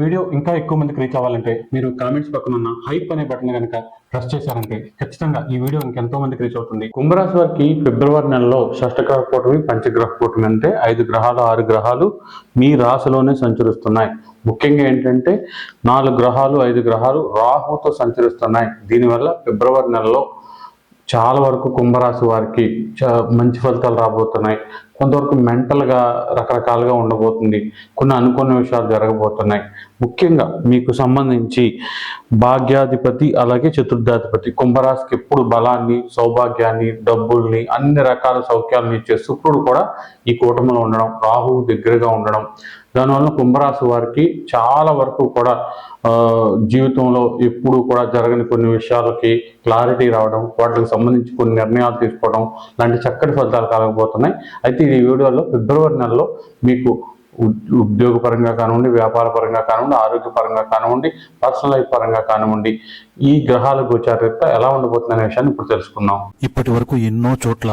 Video ఇంకా ఎక్కువ మందికి రీచ్ అవ్వాలంటే మీరు కామెంట్స్ పక్కన ఉన్న హైప్ అనే బటన్ కనుక ప్రెస్ చేశారంటే ఖచ్చితంగా ఈ వీడియో ఇంకెంతో మందికి రీచ్ అవుతుంది. కుంభరాశి వారికి ఫిబ్రవరి నెలలో షష్టగ్రహ కూటమి పంచగ్రహ కూటమి అంటే ఐదు గ్రహాలు ఆరు గ్రహాలు మీ రాశిలోనే సంచరిస్తున్నాయి. ముఖ్యంగా ఏంటంటే నాలుగు గ్రహాలు ఐదు గ్రహాలు రాహుతో సంచరిస్తున్నాయి. దీనివల్ల ఫిబ్రవరి నెలలో చాలా వరకు కుంభరాశి వారికి చ- మంచి ఫలితాలు రాబోతున్నాయి. కొంతవరకు మెంటల్గా రకరకాలుగా ఉండబోతుంది. కొన్ని అనుకున్న విషయాలు జరగబోతున్నాయి. ముఖ్యంగా మీకు సంబంధించి భాగ్యాధిపతి అలాగే చతుర్థాధిపతి. కుంభరాశికి ఎప్పుడు బలాన్ని సౌభాగ్యాన్ని డబ్బుల్ని అన్ని రకాల సౌఖ్యాలను ఇచ్చే శుక్రుడు కూడా ఈ కూటమిలో ఉండడం రాహువు దగ్గరగా ఉండడం దానివల్ల కుంభరాశి వారికి చాలా వరకు కూడా జీవితంలో ఎప్పుడు కూడా జరగని కొన్ని విషయాలకి క్లారిటీ రావడం వాటికి సంబంధించి కొన్ని నిర్ణయాలు తీసుకోవడం లాంటి చక్కటి ఫలితాలు కలగబోతున్నాయి. అయితే ఈ వీడియోలో ఫిబ్రవరి నెలలో మీకు ఉద్యోగపరంగా కానివ్వండి వ్యాపార పరంగా కానివ్వండి ఆరోగ్యపరంగా కానివ్వండి పర్సనల్ లైఫ్ పరంగా కానివ్వండి ఈ గ్రహాల గోచారత ఎలా ఉండబోతుంది అనే విషయాన్ని ఇప్పుడు తెలుసుకుందాం. ఇప్పటి వరకు ఎన్నో చోట్ల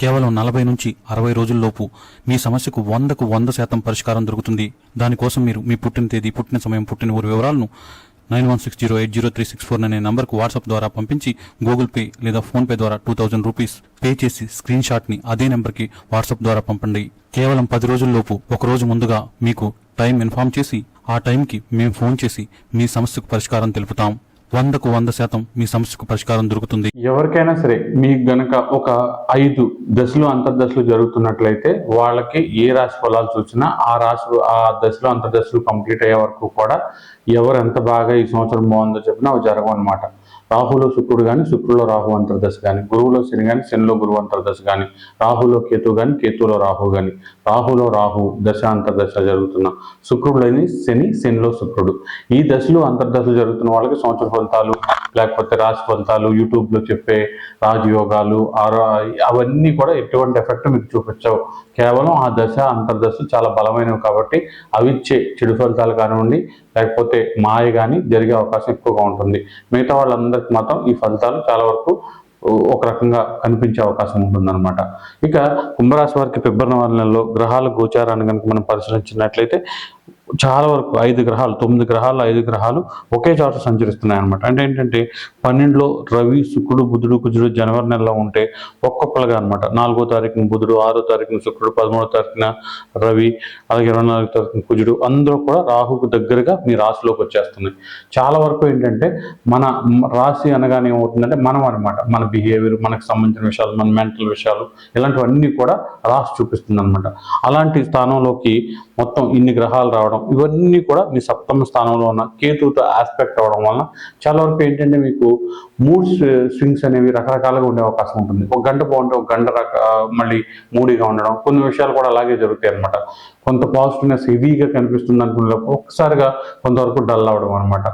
కేవలం నలభై నుంచి అరవై రోజుల్లోపు మీ సమస్యకు వందకు వంద శాతం పరిష్కారం దొరుకుతుంది. దానికోసం మీరు మీ పుట్టిన తేదీ పుట్టిన సమయం పుట్టిన ఊరి వివరాలను nine one six zero eight zero three six four అనే నంబర్కు వాట్సాప్ ద్వారా పంపించి గూగుల్ పే లేదా ఫోన్ పే ద్వారా టూ థౌజండ్ రూపీస్ పే చేసి స్క్రీన్ షాట్ని అదే నెంబర్కి వాట్సాప్ ద్వారా పంపండి. కేవలం పది రోజుల్లోపు ఒక రోజు ముందుగా మీకు టైం ఇన్ఫార్మ్ చేసి ఆ టైంకి మేము ఫోన్ చేసి మీ సమస్యకు పరిష్కారం తెలుపుతాం. వందకు వంద శాతం మీ సమస్యకు పరిష్కారం దొరుకుతుంది. ఎవరికైనా సరే మీకు గనక ఒక ఐదు దశలు అంతర్దశలు జరుగుతున్నట్లయితే వాళ్ళకి ఏ రాశి ఫలాలు చూసినా ఆ రాశి ఆ దశలు అంతర్దశలు కంప్లీట్ అయ్యే వరకు కూడా ఎవరు ఎంత బాగా ఈ సంవత్సరం బాగుందో చెప్పినా అవి జరగవు అనమాట రాహులో శుక్రుడు కానీ శుక్రులో రాహు అంతర్దశ కానీ గురువులో శని కానీ శనిలో గురువు అంతర్దశ కానీ రాహులో కేతు కానీ కేతులో రాహు కానీ రాహులో రాహు దశ అంతర్దశ జరుగుతున్న శుక్రుడులని శని శనిలో శుక్రుడు. ఈ దశలు అంతర్దశలు జరుగుతున్న వాళ్ళకి సంవత్సరం ఫలితాలు లేకపోతే రాశి ఫలితాలు యూట్యూబ్లో చెప్పే రాజయోగాలు అవన్నీ కూడా ఎటువంటి ఎఫెక్ట్ మీకు చూపించవు. కేవలం ఆ దశ అంతర్దశలు చాలా బలమైనవి కాబట్టి అవి ఇచ్చే చెడు ఫలితాలు కానివ్వండి లేకపోతే మాయ కానీ జరిగే అవకాశం ఎక్కువగా ఉంటుంది. మిగతా వాళ్ళందరికీ మాత్రం ఈ ఫలితాలు చాలా వరకు ఒక రకంగా కనిపించే అవకాశం ఉంటుందన్నమాట. ఇక కుంభరాశి వారికి ఫిబ్రవరి నెలలో గ్రహాల గోచారాన్ని కనుక మనం పరిశీలించినట్లయితే చాలా వరకు ఐదు గ్రహాలు తొమ్మిది గ్రహాలు ఐదు గ్రహాలు ఒకే చోట సంచరిస్తున్నాయి అనమాట అంటే ఏంటంటే పన్నెండులో రవి శుక్రుడు బుధుడు కుజుడు జనవరి నెలలో ఉంటే ఒక్కొక్కలుగా అనమాట నాలుగో తారీఖున బుధుడు ఆరో తారీఖున శుక్రుడు పదమూడో తారీఖున రవి అలాగే ఇరవై నాలుగో తారీఖున కుజుడు అందరూ కూడా రాహుకు దగ్గరగా మీ రాశిలోకి వచ్చేస్తున్నాయి. చాలా వరకు ఏంటంటే మన రాశి అనగానే ఏమవుతుందంటే మనం అనమాట మన బిహేవియర్ మనకు సంబంధించిన విషయాలు మన మెంటల్ విషయాలు ఇలాంటివన్నీ కూడా రాసి చూపిస్తుంది అనమాట అలాంటి స్థానంలోకి మొత్తం ఇన్ని గ్రహాలు రావడం ఇవన్నీ కూడా మీ సప్తమ స్థానంలో ఉన్న కేతువుతో ఆస్పెక్ట్ అవడం వలన చాలా వరకు ఏంటంటే మీకు మూడ్ స్వింగ్స్ అనేవి రకరకాలుగా ఉండే అవకాశం ఉంటుంది. ఒక గంట బాగుంటే ఒక గంట రక మళ్ళీ మూడీగా ఉండడం కొన్ని విషయాలు కూడా అలాగే జరుగుతాయి అనమాట కొంత పాజిటివ్నెస్ హెవీగా కనిపిస్తుంది అనుకునేటప్పుడు ఒక్కసారిగా కొంతవరకు డల్ అవడం అనమాట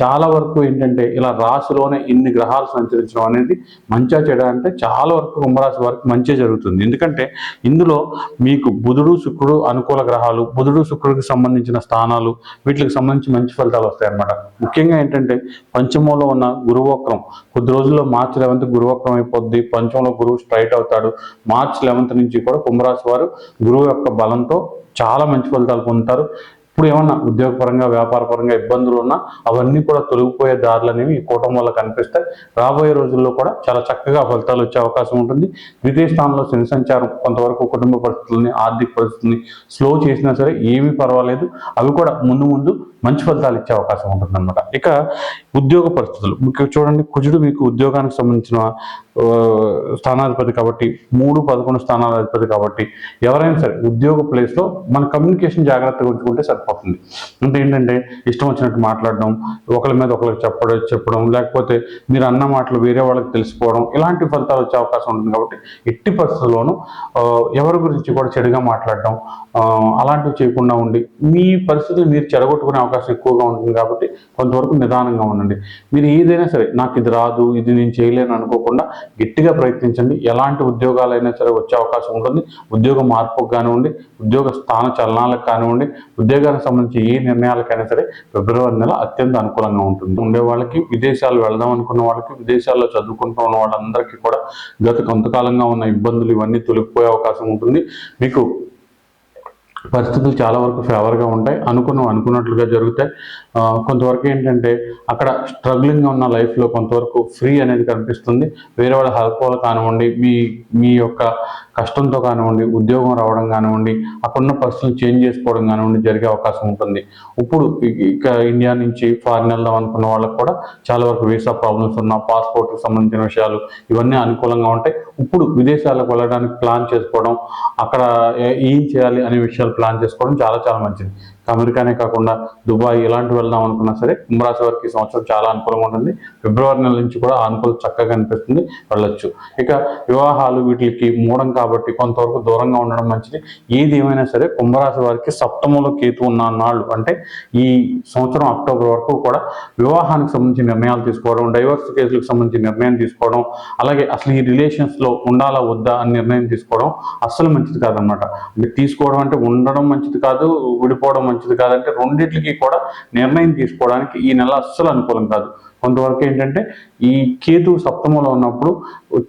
చాలా వరకు ఏంటంటే ఇలా రాశిలోనే ఇన్ని గ్రహాలు సంచరించడం అనేది మంచిగా చేయడం అంటే చాలా వరకు కుంభరాశి వారికి మంచిగా జరుగుతుంది. ఎందుకంటే ఇందులో మీకు బుధుడు శుక్రుడు అనుకూల గ్రహాలు బుధుడు శుక్రుడికి సంబంధించిన స్థానాలు వీటికి సంబంధించి మంచి ఫలితాలు వస్తాయన్నమాట. ముఖ్యంగా ఏంటంటే పంచమంలో ఉన్న గురువక్రం కొద్ది రోజుల్లో మార్చి లెవెన్త్ గురువక్రం అయిపోద్ది. పంచమంలో గురువు స్ట్రైట్ అవుతాడు. మార్చ్ లెవెన్త్ నుంచి కూడా కుంభరాశి వారు గురువు యొక్క బలంతో చాలా మంచి ఫలితాలు పొందుతారు. ఇప్పుడు ఏమన్నా ఉద్యోగపరంగా వ్యాపారపరంగా ఇబ్బందులు ఉన్నా అవన్నీ కూడా తొలగిపోయే దారులు అనేవి ఈ కూటమి వల్ల కనిపిస్తాయి. రాబోయే రోజుల్లో కూడా చాలా చక్కగా ఫలితాలు వచ్చే అవకాశం ఉంటుంది. ద్వితీయ స్థానంలో శని సంచారం కొంతవరకు కుటుంబ పరిస్థితుల్ని ఆర్థిక పరిస్థితుల్ని స్లో చేసినా సరే ఏమీ పర్వాలేదు. అవి కూడా ముందు ముందు మంచి ఫలితాలు ఇచ్చే అవకాశం ఉంటుందన్నమాట. ఇక ఉద్యోగ పరిస్థితులు. మీకు చూడండి కుజుడు మీకు ఉద్యోగానికి సంబంధించిన స్థానాధిపతి కాబట్టి మూడు పదకొండు స్థానాల అధిపతి కాబట్టి ఎవరైనా సరే ఉద్యోగ ప్లేస్లో మన కమ్యూనికేషన్ జాగ్రత్తగా ఉంచుకుంటే సరిపోతుంది. అంటే ఏంటంటే ఇష్టం వచ్చినట్టు మాట్లాడడం ఒకరి మీద ఒకరికి చెప్పడం చెప్పడం లేకపోతే మీరు అన్న మాటలు వేరే వాళ్ళకి తెలిసిపోవడం ఇలాంటి ఫలితాలు వచ్చే అవకాశం ఉంటుంది కాబట్టి ఎట్టి పరిస్థితుల్లోనూ ఎవరి గురించి కూడా చెడుగా మాట్లాడడం అలాంటివి చేయకుండా ఉండి మీ పరిస్థితులు మీరు చెడగొట్టుకునే అవకాశం ఎక్కువగా ఉంటుంది కాబట్టి కొంతవరకు నిదానంగా ఉండండి. మీరు ఏదైనా సరే నాకు ఇది రాదు ఇది నేను చేయలేను అనుకోకుండా గట్టిగా ప్రయత్నించండి. ఎలాంటి ఉద్యోగాలైనా సరే వచ్చే అవకాశం ఉంటుంది. ఉద్యోగ మార్పుకు కానివ్వండి ఉద్యోగ స్థాన చలనాలకు కానివ్వండి ఉద్యోగానికి సంబంధించి ఏ నిర్ణయాలకైనా సరే ఫిబ్రవరి నెల అత్యంత అనుకూలంగా ఉంటుంది. ఉండే వాళ్ళకి విదేశాలు వెళ్దాం అనుకున్న వాళ్ళకి విదేశాల్లో చదువుకుంటున్న వాళ్ళందరికీ కూడా గత కొంతకాలంగా ఉన్న ఇబ్బందులు ఇవన్నీ తొలగిపోయే అవకాశం ఉంటుంది. మీకు పరిస్థితులు చాలా వరకు ఫేవర్గా ఉంటాయి. అనుకున్నాం అనుకున్నట్లుగా జరుగుతాయి. కొంతవరకు ఏంటంటే అక్కడ స్ట్రగ్లింగ్గా ఉన్న లైఫ్లో కొంతవరకు ఫ్రీ అనేది కనిపిస్తుంది. వేరే వాళ్ళ హెల్ప్ వల్ల కానివ్వండి మీ మీ యొక్క కష్టంతో కానివ్వండి ఉద్యోగం రావడం కానివ్వండి అక్కడున్న పరిస్థితులు చేంజ్ చేసుకోవడం కానివ్వండి జరిగే అవకాశం ఉంటుంది. ఇప్పుడు ఇక ఇండియా నుంచి ఫారిన్ వెళ్దాం అనుకున్న వాళ్ళకి కూడా చాలా వరకు వీసా ప్రాబ్లమ్స్ ఉన్న పాస్పోర్ట్కి సంబంధించిన విషయాలు ఇవన్నీ అనుకూలంగా ఉంటాయి. ఇప్పుడు విదేశాలకు వెళ్ళడానికి ప్లాన్ చేసుకోవడం అక్కడ ఏం చేయాలి అనే విషయాలు ప్లాన్ చేసుకోవడం చాలా చాలా మంచిది. అమెరికానే కాకుండా దుబాయ్ ఇలాంటి వెళ్దాం అనుకున్నా సరే కుంభరాశి వారికి ఈ సంవత్సరం చాలా అనుకూలంగా ఉంటుంది. ఫిబ్రవరి నెల నుంచి కూడా అనుకూలం అనుకూలత చక్కగా అనిపిస్తుంది. వెళ్ళొచ్చు. ఇక వివాహాలు వీటికి మూడం కాబట్టి కొంతవరకు దూరంగా ఉండడం మంచిది. ఏది ఏమైనా సరే కుంభరాశి వారికి సప్తమంలో కేతు ఉన్న నాళ్ళు అంటే ఈ సంవత్సరం అక్టోబర్ వరకు కూడా వివాహానికి సంబంధించి నిర్ణయాలు తీసుకోవడం డైవర్స్ కేసులకు సంబంధించిన నిర్ణయం తీసుకోవడం అలాగే అసలు ఈ రిలేషన్స్లో ఉండాలా వద్దా అని నిర్ణయం తీసుకోవడం అస్సలు మంచిది కాదనమాట అంటే తీసుకోవడం అంటే ఉండడం మంచిది కాదు విడిపోవడం మంచిది కాదంటే రెండింటికి కూడా నిర్ణయం తీసుకోవడానికి ఈ నెల అస్సలు అనుకూలం కాదు. కొంతవరకు ఏంటంటే ఈ కేతు సప్తమంలో ఉన్నప్పుడు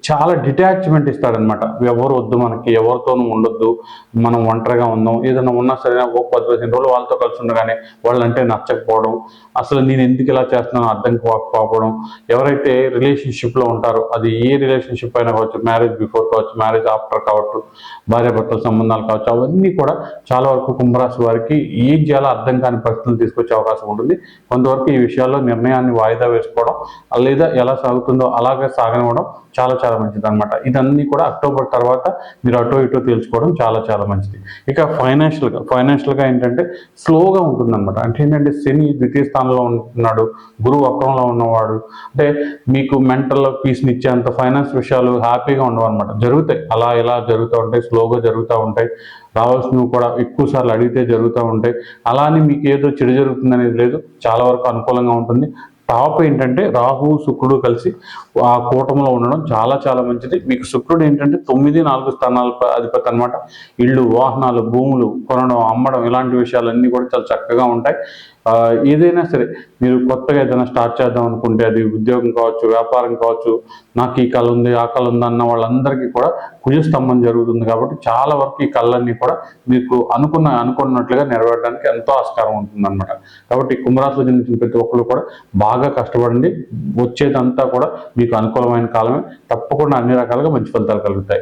చాలా డిటాచ్మెంట్ ఇస్తాడనమాట ఎవరు వద్దు మనకి ఎవరితోనూ ఉండొద్దు మనం ఒంటరిగా ఉందాం ఏదైనా ఉన్నా సరే ఒక పది పదిహేను రోజులు వాళ్ళతో కలిసి ఉండగానే వాళ్ళంటే నచ్చకపోవడం అసలు నేను ఎందుకు ఇలా చేస్తున్నానో అర్థం కాకపోవడం ఎవరైతే రిలేషన్షిప్లో ఉంటారో అది ఏ రిలేషన్షిప్ అయినా కావచ్చు మ్యారేజ్ బిఫోర్ కావచ్చు మ్యారేజ్ ఆఫ్టర్ కావచ్చు భార్య భర్తల సంబంధాలు కావచ్చు అవన్నీ కూడా చాలా వరకు కుంభరాశి వారికి ఏం చేయాలో అర్థం కాని పరిస్థితులు తీసుకొచ్చే అవకాశం ఉంటుంది. కొంతవరకు ఈ విషయాల్లో నిర్ణయాన్ని వాయిదా వేసుకోవడం లేదా ఎలా సాగుతుందో అలాగే సాగనివ్వడం చాలా చాలా మంచిది అనమాట ఇదన్నీ కూడా అక్టోబర్ తర్వాత మీరు అటో ఇటో తెలుసుకోవడం చాలా చాలా మంచిది. ఇక ఫైనాన్షియల్గా ఫైనాన్షియల్గా ఏంటంటే స్లోగా ఉంటుందన్నమాట. అంటే ఏంటంటే శని ద్వితీయ స్థానంలో ఉంటున్నాడు గురువు అక్రంలో ఉన్నవాడు. అంటే మీకు మెంటల్ పీస్ని ఇచ్చేంత ఫైనాన్స్ విషయాలు హ్యాపీగా ఉండవు అనమాట జరుగుతాయి. అలా ఇలా జరుగుతూ ఉంటాయి స్లోగా జరుగుతూ ఉంటాయి. రావాల్సినవి కూడా ఎక్కువ సార్లు అడిగితే జరుగుతూ ఉంటాయి. అలా అని మీకు ఏదో చెడు జరుగుతుంది అనేది లేదు. చాలా వరకు అనుకూలంగా ఉంటుంది. టాప్ ఏంటంటే రాహు శుక్రుడు కలిసి ఆ కూటమిలో ఉండడం చాలా చాలా మంచిది. మీకు శుక్రుడు ఏంటంటే తొమ్మిది నాలుగు స్థానాల ప- అధిపతి అనమాట ఇళ్ళు వాహనాలు భూములు కొనడం అమ్మడం ఇలాంటి విషయాలన్నీ కూడా చాలా చక్కగా ఉంటాయి. ఏదైనా సరే మీరు కొత్తగా ఏదైనా స్టార్ట్ చేద్దాం అనుకుంటే అది ఉద్యోగం కావచ్చు వ్యాపారం కావచ్చు నాకు ఈ కళ ఉంది ఆ కళ ఉంది అన్న వాళ్ళందరికీ కూడా కుజస్తంభం జరుగుతుంది కాబట్టి చాలా వరకు ఈ కళ్ళన్నీ కూడా మీకు అనుకున్న అనుకున్నట్లుగా నెరవేరడానికి ఎంతో ఆస్కారం ఉంటుంది అనమాట కాబట్టి కుంభరాశిలో జన్మించిన ప్రతి ఒక్కరు కూడా బాగా కష్టపడండి. వచ్చేదంతా కూడా మీకు అనుకూలమైన కాలమే. తప్పకుండా అన్ని రకాలుగా మంచి ఫలితాలు కలుగుతాయి.